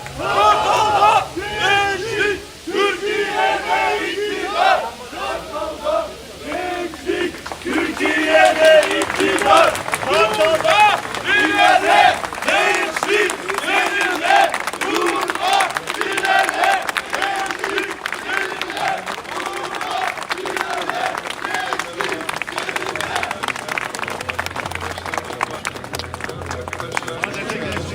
Oh!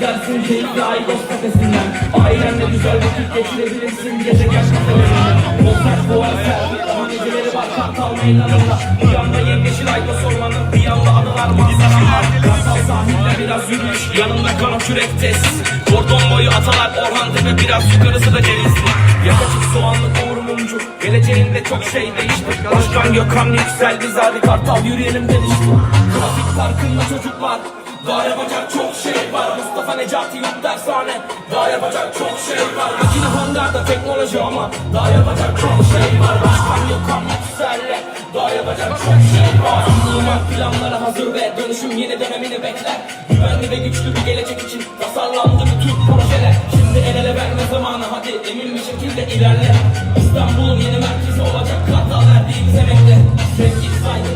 izlersin keyifli Aygos kafesinden. Ailenle güzel vakit geçirebilirsin. Gece yaş kafelerinden Konser fuar sergi. Daha geceleri var Kartal meydanında. Bir yanda yemyeşil Aygos ormanı Bir yanda adalar manzaralar Kartal sahilde biraz yürüyüş Yanında kana kürek tesis Kordon boyu atalar Orhan Tepe biraz yukarısı da Cevizli Yakacık soğanlı kavur mumcu Geleceğinde çok şey değişti. Başkan Gökhan yükseldi Zadi Kartal yürüyelim demişti. Trafik parkında çocuklar daha yapacak çok şey var. Mustafa Necati yok dershane. Daha yapacak çok şey var. Makine hangarda teknoloji ama Daha yapacak çok şey var. Başkan yok yükseldi Daha yapacak çok şey var. Anlamak planları hazır ve dönüşüm yeni dönemini bekler Güvenli ve güçlü bir gelecek için Tasarlandı bütün projeler. Şimdi el ele verme zamanı hadi Emin bir şekilde ilerle. İstanbul'un yeni merkezi olacak Kartal verdiğimiz emekle Sevgi, saygı,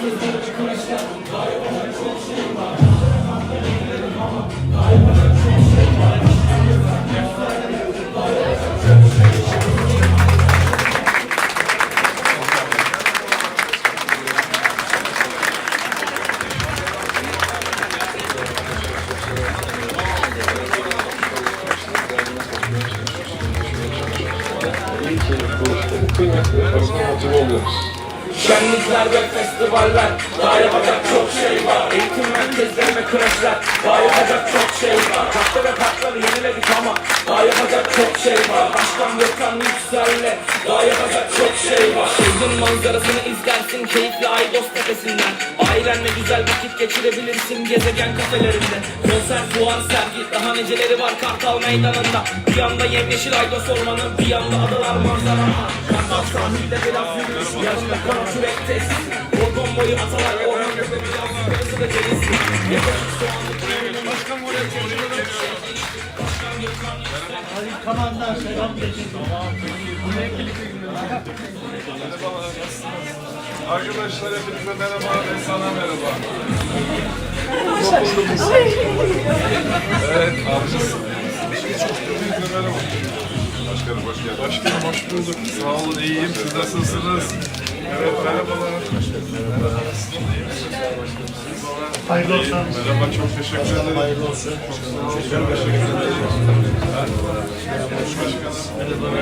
Eğitim merkezleri ve Şenlikler ve festivaller. Daha yapacak çok şey var. Eğitim merkezleri ve kreşler. Daha yapacak çok şey var. Kahve ve parkları yeniledik ama Daha yapacak çok şey var. Başkan Gökhan Yüksel'le Daha yapacak çok şey var. Şehrin manzarasını izlersin Keyifli Aydos tepesinden Ailenle güzel vakit geçirebilirsin Gezegen kafelerinde. Konser, fuar, sergi Daha neceleri var Kartal meydanında. Bir yanda yemyeşil Aydos ormanı Bir yanda adalar manzara. Kartal sahilde biraz yürüyüş Yanında kana kürek tesis Kordon boyu atalar orman ve biraz yukarısı da ceviz. Yakacık soğanlı kuyruğunun Başkan Kamandan selam getirdim. Arkadaşlar hepinize merhaba ve sana merhaba. Evet, abicim. Hepinize merhaba. Başkanım hoş geldin. Başkanım hoş bulduk. Sağ olun, iyiyim. Siz nasılsınız? Evet, merhabalar. Merhaba, nasılsın? İyi misin? Hayırlı olsun. Merhaba, çok teşekkür ederim. Hayırlı olsun. Çok teşekkür ederim. Başkanım.